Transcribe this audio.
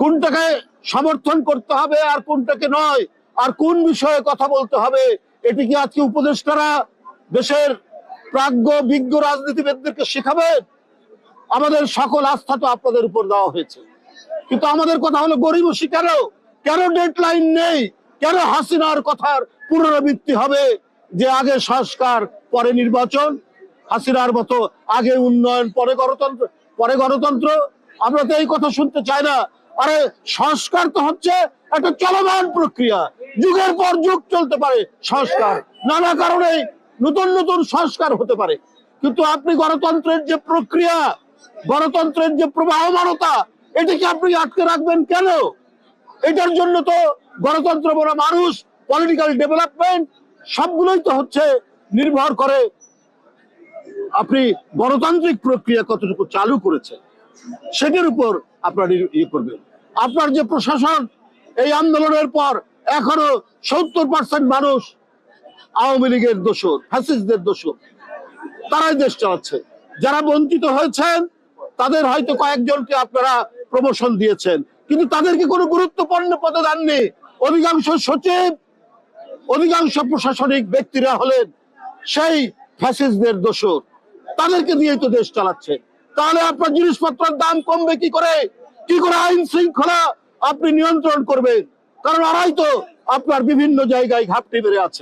কোনটাকে সমর্থন করতে হবে আর কোনটাকে নয়? আর কোন বিষয়ে কথা বলতে হবে? এটি কি আজকে উপদেষ্টারা দেশের প্রাজ্ঞ, বিজ্ঞ রাজনীতিবিদদেরকে শেখাবেন আমাদের সকল আস্থা তো আপনাদের উপর দেওয়া হয়েছে। কিন্তু আমাদের কথা হলো গরিবসী কেন কেন ডেডলাইন নেই? কেন হাসিনার কথার পুনরাবৃত্তি হবে যে আগে সংস্কার, পরে নির্বাচন? হাসিনার মতো আগে উন্নয়ন, পরে গণতন্ত্র পরে গণতন্ত্র? আমরা তো এই কথা শুনতে চাই না। আরে সংস্কার তো হচ্ছে একটা চলমান প্রক্রিয়া। যুগের পর যুগ চলতে পারে সংস্কার। নানা কারণে নতুন নতুন সংস্কার হতে পারে। কিন্তু আপনি গণতন্ত্রের যে প্রক্রিয়া, গণতন্ত্রের যে প্রবাহমানতা, এটাকে আপনি আটকে রাখবেন কেন? এটার জন্য তো গণতন্ত্র বড় মানুষ পলিটিক্যাল ডেভেলপমেন্ট সবগুলোই তো হচ্ছে নির্ভর করে আপনি গণতান্ত্রিক প্রক্রিয়া কতটুকু চালু করেছেন। সেটার উপর আপনার ইয়ে করবেন। আপনার যে প্রশাসন, এই আন্দোলনের পর এখনও সত্তর পার্সেন্ট মানুষ আওয়ামী লীগের দোষর, ফ্যাসিস্টদের দোষর। তারাই দেশ চালাচ্ছে। যারা বঞ্চিত হয়েছেন, তাদের হয়তো কয়েকজনকে আপনারা প্রমোশন দিয়েছেন। কিন্তু তাদেরকে কোনো গুরুত্বপূর্ণ পদে দেননি। অধিকাংশ সচিব, অধিকাংশ প্রশাসনিক ব্যক্তিরা হলেন সেই ফ্যাসিস্টদের দোষর। তাদেরকে দিয়েই তো দেশ চালাচ্ছে। তাহলে আপনার জিনিসপত্রের দাম কমবে কি করে? কি করে আইন শৃঙ্খলা আপনি নিয়ন্ত্রণ করবেন? কারণ আড়াই তো আপনার বিভিন্ন জায়গায় ঘাপটি বেড়ে আছে।